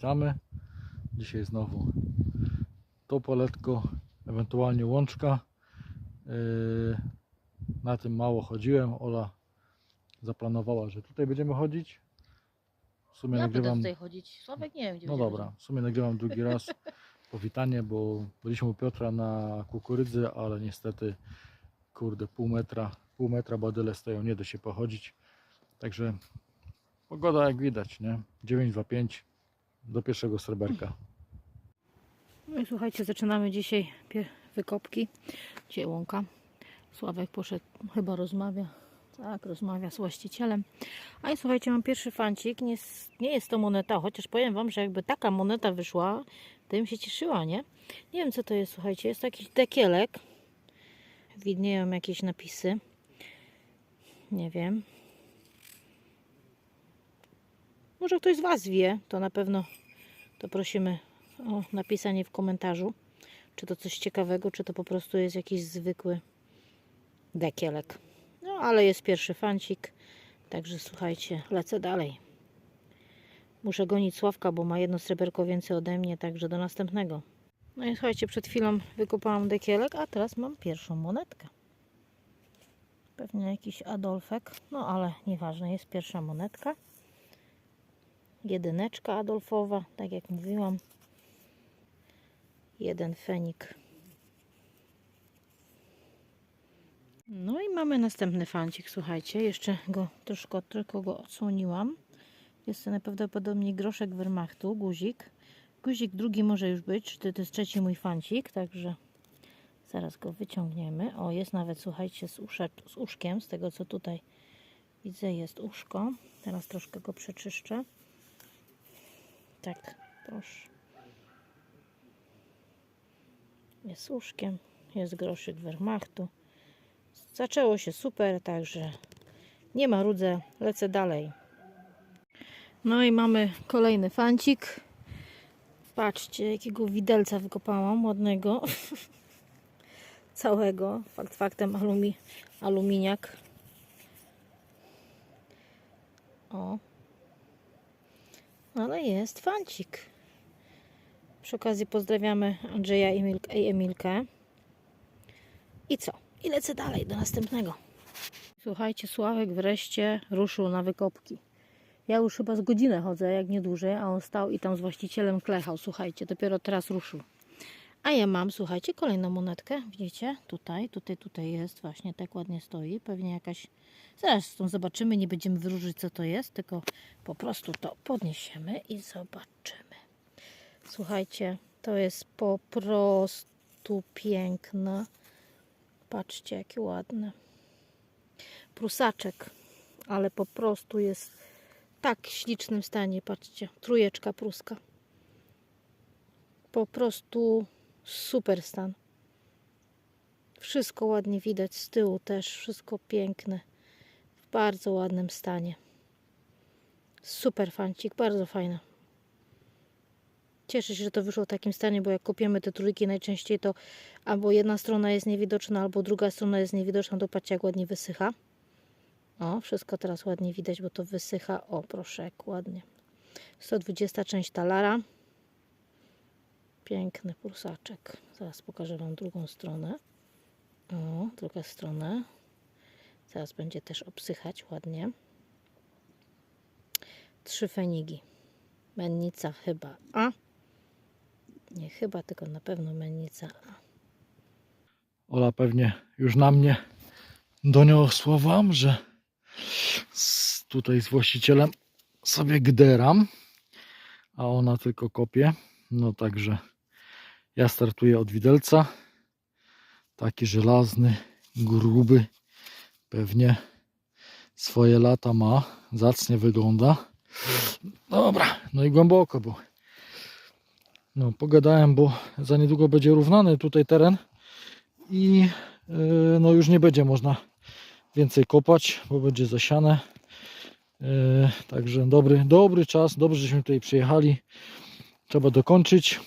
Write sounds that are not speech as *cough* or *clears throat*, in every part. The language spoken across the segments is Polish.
Witamy. Dzisiaj znowu to poletko, ewentualnie łączka. Yy, Na tym mało chodziłem. Ola zaplanowała, że tutaj będziemy chodzić. W sumie Ja nagrywam. tutaj chodzić. Sławek nie wiem gdzie No dobra, chodził. w sumie nagrywam drugi raz *laughs* powitanie, bo byliśmy u Piotra na kukurydzy, ale niestety kurde pół metra, pół metra badyle stoją, nie da się pochodzić. Także pogoda jak widać, nie? 925 do pierwszego sreberka. No i słuchajcie, zaczynamy dzisiaj wykopki. Dzisiaj łąka. Sławek poszedł, chyba rozmawia. Tak, rozmawia z właścicielem. A i słuchajcie, mam pierwszy fancik. Nie, nie jest to moneta, chociaż powiem Wam, że jakby taka moneta wyszła, to bym się cieszyła, nie? Nie wiem co to jest, słuchajcie. Jest jakiś dekielek. Widnieją jakieś napisy. Nie wiem. Może ktoś z Was wie, to na pewno to prosimy o napisanie w komentarzu, czy to coś ciekawego, czy to po prostu jest jakiś zwykły dekielek. No, ale jest pierwszy fancik, także słuchajcie, lecę dalej. Muszę gonić Sławka, bo ma jedno sreberko więcej ode mnie, także do następnego. No i słuchajcie, przed chwilą wykopałam dekielek, a teraz mam pierwszą monetkę. Pewnie jakiś Adolfek, no ale nieważne, jest pierwsza monetka. Jedyneczka Adolfowa, tak jak mówiłam jeden fenik. No i mamy następny fancik, słuchajcie, jeszcze go troszkę tylko go odsłoniłam. Jest to najprawdopodobniej groszek Wehrmachtu, guzik. Guzik drugi może już być, to, jest trzeci mój fancik, także zaraz go wyciągniemy. O, jest nawet, słuchajcie, z, uszek, z uszkiem, z tego co tutaj widzę jest uszko. Teraz troszkę go przeczyszczę. Tak, proszę. Jest łóżkiem, jest groszyk Wehrmachtu. Zaczęło się super, także nie ma rudzę, lecę dalej. No i mamy kolejny fancik. Patrzcie, jakiego widelca wykopałam, ładnego. *laughs* Całego. Fakt faktem alumi, aluminiak. O. Ale jest fancik. Przy okazji pozdrawiamy Andrzeja i Emil- i Emilkę. I co? I lecę dalej do następnego. Słuchajcie, Sławek wreszcie ruszył na wykopki. Ja już chyba z godzinę chodzę, jak nie dłużej, a on stał i tam z właścicielem klechał. Słuchajcie, dopiero teraz ruszył. A ja mam, słuchajcie, kolejną monetkę. Widzicie? Tutaj, tutaj, tutaj jest. Właśnie tak ładnie stoi. Pewnie jakaś... Zaraz tą zobaczymy. Nie będziemy wyróżyć, co to jest, tylko po prostu to podniesiemy i zobaczymy. Słuchajcie, to jest po prostu piękne. Patrzcie, jakie ładne. Prusaczek, ale po prostu jest w tak ślicznym stanie. Patrzcie, trójeczka pruska. Po prostu super stan. Wszystko ładnie widać z tyłu też, wszystko piękne. W bardzo ładnym stanie. Super fancik, bardzo fajna. Cieszę się, że to wyszło w takim stanie, bo jak kopiemy te trójki najczęściej to albo jedna strona jest niewidoczna, albo druga strona jest niewidoczna, to patrzcie jak ładnie wysycha. O, wszystko teraz ładnie widać, bo to wysycha. O, proszę, jak ładnie. 120 część talara. Piękny pulsaczek. Zaraz pokażę Wam drugą stronę. O, druga strona. Zaraz będzie też obsychać ładnie. Trzy fenigi. Mennica chyba A. Nie chyba, tylko na pewno mennica A. Ola pewnie już na mnie doniosła wam, że tutaj z właścicielem sobie gderam, a ona tylko kopie. No także ja startuję od widelca. Taki żelazny, gruby. Pewnie swoje lata ma. Zacnie wygląda. Dobra, no i głęboko, bo no, pogadałem, bo za niedługo będzie równany tutaj teren i yy, no już nie będzie można więcej kopać, bo będzie zasiane. Yy, Także dobry, dobry czas, dobrze, żeśmy tutaj przyjechali. Trzeba dokończyć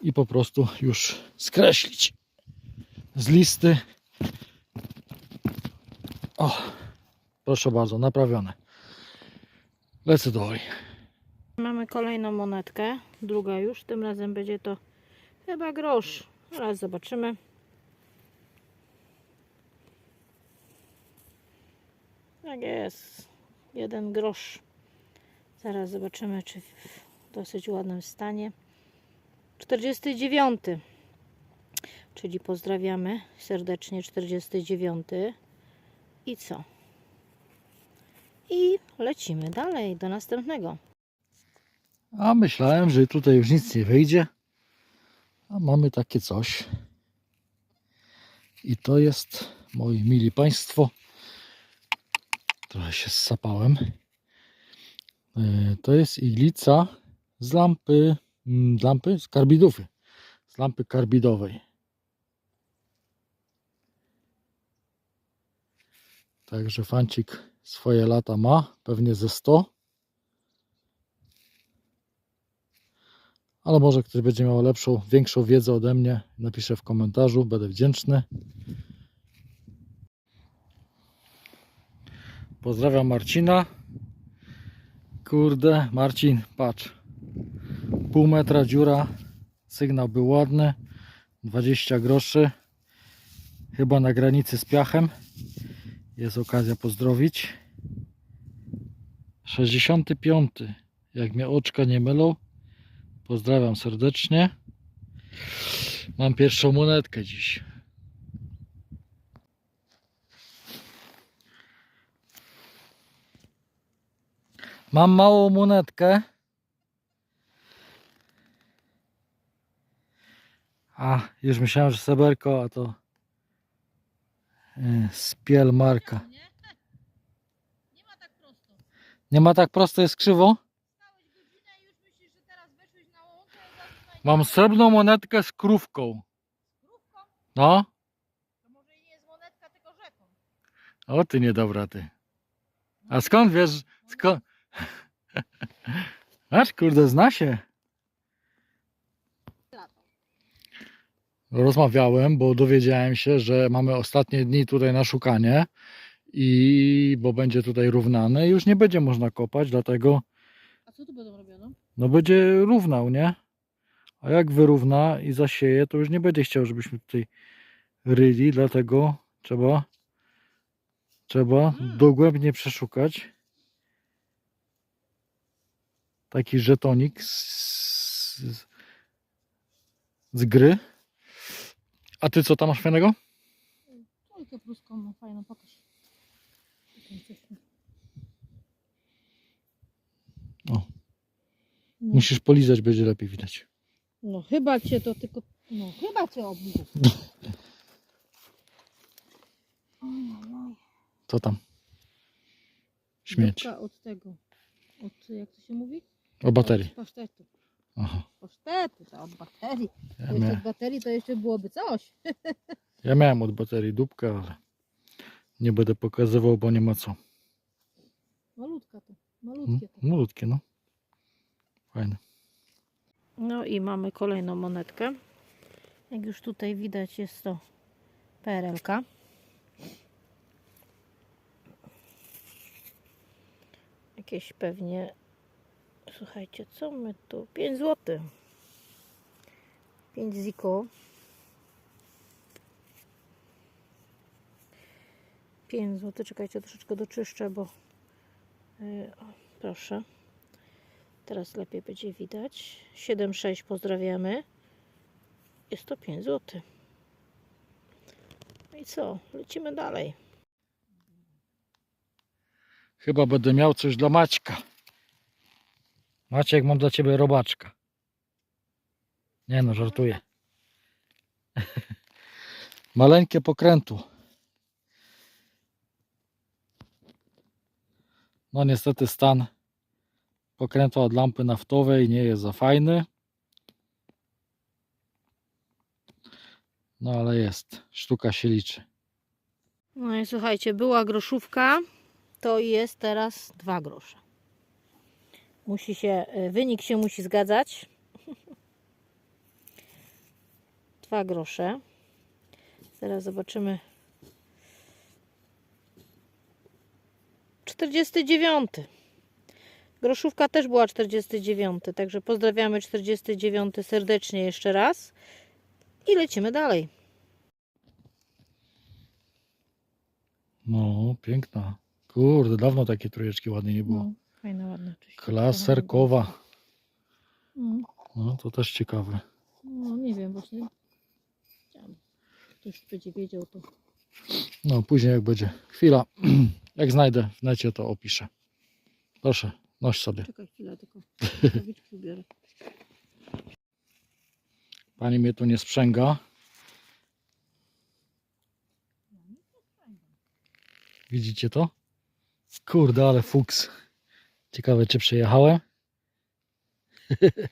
i po prostu już skreślić z listy. O, proszę bardzo, naprawione. Lecę dalej. Mamy kolejną monetkę, druga już, tym razem będzie to chyba grosz. Zaraz zobaczymy. Tak jest, jeden grosz. Zaraz zobaczymy, czy w dosyć ładnym stanie. 49. Czyli pozdrawiamy serdecznie 49. I co? I lecimy dalej do następnego. A myślałem, że tutaj już nic nie wyjdzie. A mamy takie coś. I to jest, moi mili Państwo, trochę się ssapałem. E, To jest iglica z lampy, z lampy, z karbidówy, z lampy karbidowej. Także fancik swoje lata ma, pewnie ze 100. Ale może ktoś będzie miał lepszą, większą wiedzę ode mnie, napiszę w komentarzu, będę wdzięczny. Pozdrawiam Marcina. Kurde, Marcin, patrz. Pół metra dziura, sygnał był ładny, 20 groszy. Chyba na granicy z piachem. Jest okazja pozdrowić. 65. Jak mnie oczka nie mylą. Pozdrawiam serdecznie. Mam pierwszą monetkę dziś. Mam małą monetkę. Już myślałem, że seberko, a to yy, spiel marka. Nie ma tak prosto. Nie ma tak prosto, jest krzywo? Mam srebrną monetkę z krówką. No, To może i nie jest monetka, tylko żeton. o ty niedobra ty. A skąd wiesz, skąd? *laughs* Aż kurde, zna się. Rozmawiałem, bo dowiedziałem się, że mamy ostatnie dni tutaj na szukanie i bo będzie tutaj równane, już nie będzie można kopać, dlatego A co tu będą robione? no będzie równał, nie? A jak wyrówna i zasieje, to już nie będzie chciał, żebyśmy tutaj ryli, dlatego trzeba trzeba Mm. dogłębnie przeszukać taki żetonik z, z, z gry. A ty co tam masz fajnego? Trójkę pruską mam fajną, pokaż. O. No, Musisz polizać, będzie lepiej widać. no chyba cię to tylko, no chyba cię oj. Co tam? Śmieć. Dupka od tego, od jak to się mówi? O baterii. Od pasztetu. Aha. Pasztetu, to od baterii. Ja, jeszcze mia od baterii to jeszcze byłoby coś. *laughs* ja miałem od baterii dupkę, ale nie będę pokazywał, bo nie ma co. Malutka to, malutkie to. Malutkie, no. Fajne. No i mamy kolejną monetkę. Jak już tutaj widać jest to PRL-ka. Jakieś pewnie, słuchajcie, co my tu? 5 zł. 5 ziko. 5 zł, czekajcie, troszeczkę doczyszczę, bo yy, o, proszę. Teraz lepiej będzie widać. 7,6 pozdrawiamy. Jest to 5 zł. No i co? Lecimy dalej. Chyba będę miał coś dla Maćka. Maciek, mam dla ciebie robaczka. Nie no, żartuję. *laughs* Maleńkie pokrętło. No niestety stan pokrętła od lampy naftowej nie jest za fajny. No ale jest. Sztuka się liczy. No i słuchajcie, była groszówka, to jest teraz 2 grosze. Musi się, y, wynik się musi zgadzać. *laughs* 2 grosze. Zaraz zobaczymy. 49. Groszówka też była 49, także pozdrawiamy 49 serdecznie jeszcze raz i lecimy dalej. No, piękna. Kurde, dawno takie trójeczki ładnie nie było. No, fajna, ładna. czyściutka. Klaserkowa. No, No, to też ciekawe. no, nie wiem, właśnie. Chciałam. Ktoś będzie wiedział to. No, później jak będzie chwila, *clears throat* jak znajdę w necie, to opiszę. Proszę, noś sobie. Czekaj chwilę, tylko *laughs* rękawiczki ubiorę. Pani mnie tu nie sprzęga. Widzicie to? Kurde, ale fuks. Ciekawe, czy przejechałem? *laughs*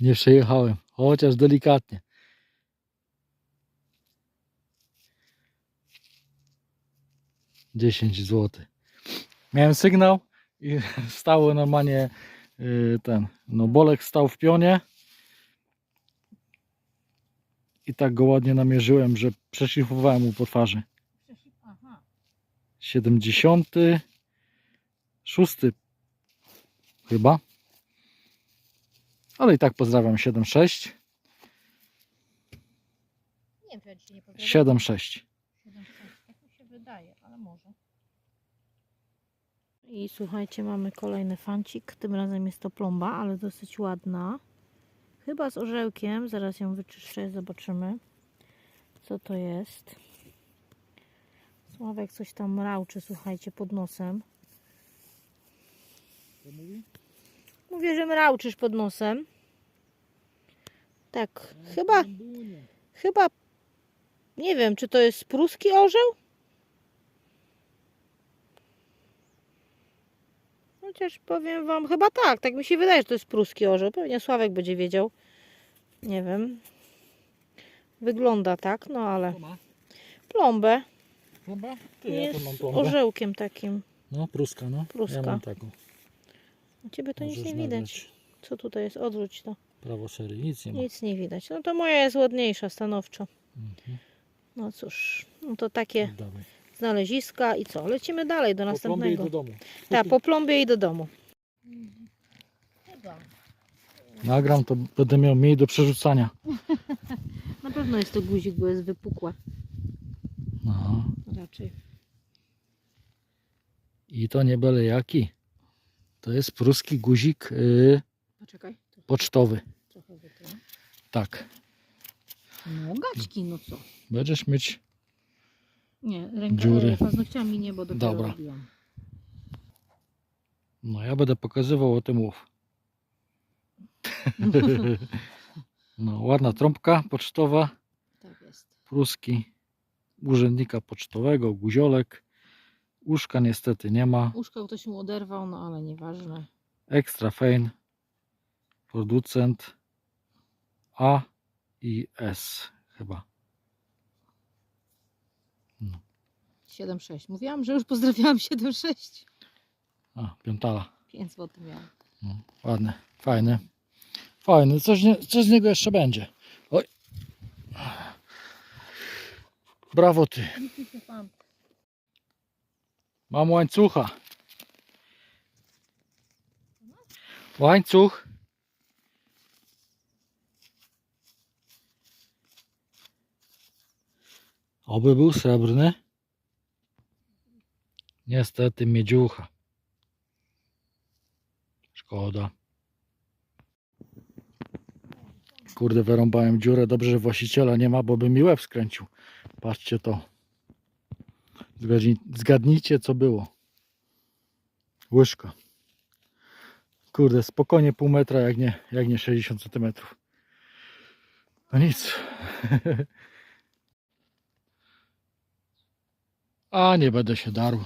nie przejechałem, chociaż delikatnie. Dziesięć złotych. Miałem sygnał i *laughs* stało normalnie y, ten, no bolek stał w pionie i tak go ładnie namierzyłem, że przeszlifowałem mu po twarzy. 70 szósty chyba. Ale i tak pozdrawiam 7-6. 7-6. Tak mi się wydaje, ale może. I słuchajcie, mamy kolejny fancik. Tym razem jest to plomba, ale dosyć ładna. Chyba z orzełkiem. Zaraz ją wyczyszczę, zobaczymy co to jest. Sławek coś tam rauczy, słuchajcie, pod nosem. Mówię, że mrauczysz pod nosem. Tak, chyba, chyba, nie wiem, czy to jest pruski orzeł? Chociaż powiem wam, chyba tak, tak mi się wydaje, że to jest pruski orzeł. Pewnie Sławek będzie wiedział. Nie wiem. Wygląda tak, no ale plombę Plomba? Ty, jest z orzełkiem takim. No, pruska, no. Pruska. Ja mam taką. U ciebie to nic Możesz nie widać. nagrać. Co tutaj jest? Odwróć to. Prawo serii, nic nie ma. Nic nie widać. No to moja jest ładniejsza, stanowczo. Mhm. No cóż, no to takie Dawaj. znaleziska i co? Lecimy dalej do Po plombie i następnego. do domu. Tak, po plombie i do domu. Nagram, to będę miał mniej do przerzucania. *laughs* Na pewno jest to guzik, bo jest wypukłe. No. Raczej. I to nie byle jaki. To jest pruski guzik y, Poczekaj, pocztowy. trochę wytnę. Tak. No gaćki, no co? Będziesz mieć Nie, ręka, Dziury. paznokciami nie, bo dopiero Dobra. robiłam. No ja będę pokazywał o tym mów. *laughs* No, ładna trąbka pocztowa, tak jest. pruski urzędnika pocztowego, guziolek. Uszka niestety nie ma. Uszko ktoś mu oderwał, no ale nieważne. Extra Fein, producent A i S chyba. 7,6. Mówiłam, że już pozdrawiałam 7,6. A, piątala. 5 zł miałam. No, ładny, fajny. Fajny, coś, nie, coś z niego jeszcze będzie. Oj. Brawo ty. Mam łańcucha. Łańcuch. Oby był srebrny. Niestety miedziucha. Szkoda. Kurde, wyrąbałem dziurę. Dobrze, że właściciela nie ma, bo by mi łeb skręcił. Patrzcie to. Zgadnij, zgadnijcie, co było. Łyżka. Kurde, spokojnie pół metra, jak nie, jak nie 60 centymetrów. No nic. *laughs* A nie będę się darł.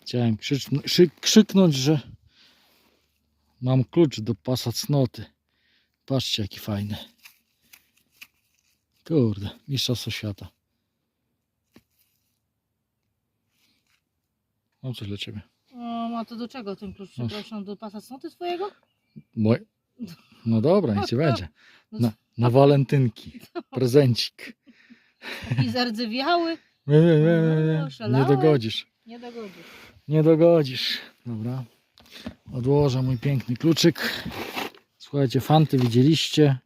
Chciałem krzyknąć, że mam klucz do pasa cnoty. Patrzcie, jaki fajny. Kurde, mistrzostwo świata. Mam coś dla ciebie. O, a to do czego ten klucz? Przepraszam, do pasa cnoty twojego? Mój. No dobra, niech ci *laughs* będzie. No Na, na walentynki. Prezencik. *laughs* I zardzewiały. Nie, nie, nie, nie, nie. Dogodzisz. Nie dogodzisz. Nie dogodzisz. Dobra. Odłożę mój piękny kluczyk. Słuchajcie, fanty widzieliście.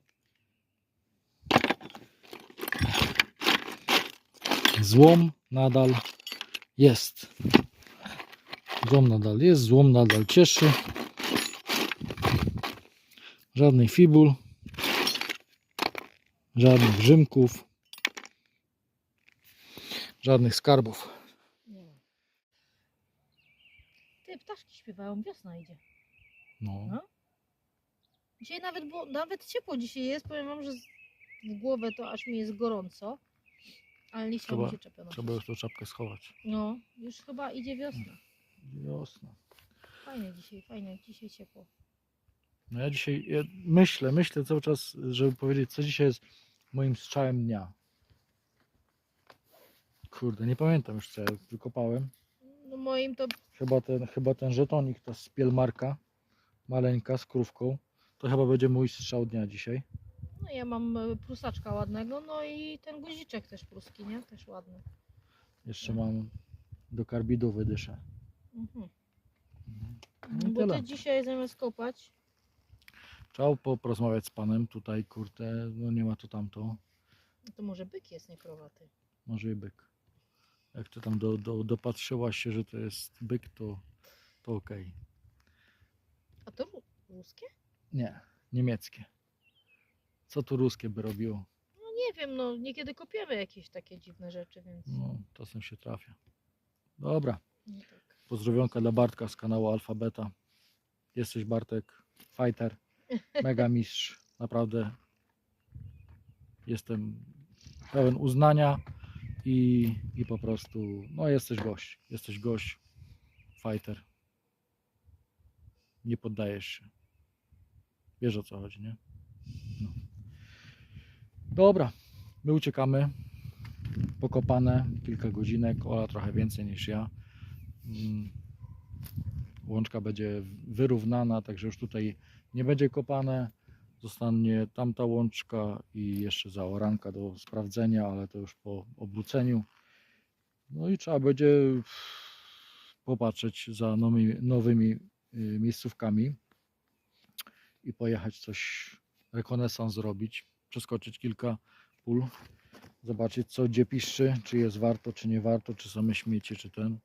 Złom nadal jest. Złom nadal jest, złom nadal cieszy. Żadnych fibul. Żadnych grzymków. Żadnych skarbów. Nie. Ty, ptaszki śpiewają, wiosna idzie. No. No. Dzisiaj nawet było, nawet ciepło dzisiaj jest, powiem wam, że w głowę to aż mi jest gorąco. Ale Trzeba- mi się czepią. na Trzeba już tą czapkę schować. No, już chyba idzie wiosna. Wiosna. Fajnie dzisiaj, fajnie, dzisiaj ciepło. No ja dzisiaj ja myślę, myślę cały czas, żeby powiedzieć, co dzisiaj jest moim strzałem dnia. Kurde, nie pamiętam już co ja wykopałem. No moim to Chyba ten, chyba ten żetonik, ta spielmarka, maleńka z krówką. To chyba będzie mój strzał dnia dzisiaj. No ja mam e, prusaczka ładnego, no i ten guziczek też pruski, nie? Też ładny. Jeszcze mam do karbidu wydyszę. Mhm. No i Bo tyle. ty dzisiaj zamiast kopać, Trzeba po- porozmawiać z panem tutaj, kurde, no nie ma to tamto. no to może byk jest, nie krowaty. Może i byk. Jak ty tam do, do, dopatrzyłaś się, że to jest byk, to, to okej. A to ru- ruskie? Nie, niemieckie. Co tu ruskie by robiło? No nie wiem, no niekiedy kopiemy jakieś takie dziwne rzeczy, więc No, czasem się trafia. Dobra, nie tak. Pozdrowionka dla Bartka z kanału Alfabeta. Jesteś Bartek, fighter, mega mistrz. Naprawdę jestem pełen uznania i, i po prostu, no jesteś gość. Jesteś gość, fighter. Nie poddajesz się. Wiesz o co chodzi, nie? No. Dobra, my uciekamy. Pokopane kilka godzinek, Ola trochę więcej niż ja. Mm. Łączka będzie wyrównana, także już tutaj nie będzie kopane. Zostanie tamta łączka i jeszcze zaoranka do sprawdzenia, ale to już po obróceniu. No i trzeba będzie popatrzeć za nowymi, nowymi miejscówkami i pojechać coś, rekonesans zrobić, przeskoczyć kilka pól, zobaczyć co gdzie piszczy, czy jest warto, czy nie warto, czy same śmieci, czy ten.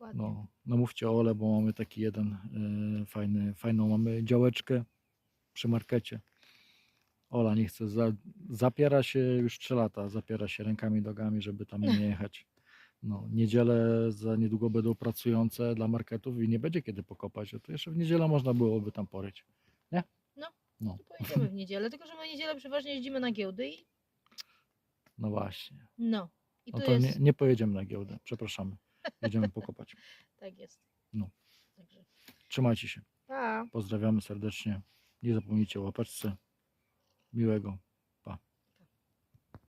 Ładnie. No, namówcie Ole, bo mamy taki jeden y, fajny, fajną mamy działeczkę przy markecie. Ola nie chce, za, zapiera się już 3 lata, zapiera się rękami, nogami, żeby tam nie jechać. No, niedziele za niedługo będą pracujące dla marketów i nie będzie kiedy pokopać, to jeszcze w niedzielę można byłoby tam poryć. Nie? No. No, To pojedziemy w niedzielę, tylko że my w niedzielę przeważnie jeździmy na giełdy i no właśnie. no. I No to nie, jest, nie pojedziemy na giełdę, przepraszamy. Jedziemy pokopać. *laughs* tak jest. No. Także. Trzymajcie się. Pa. Pozdrawiamy serdecznie. Nie zapomnijcie o łapaczce. Miłego.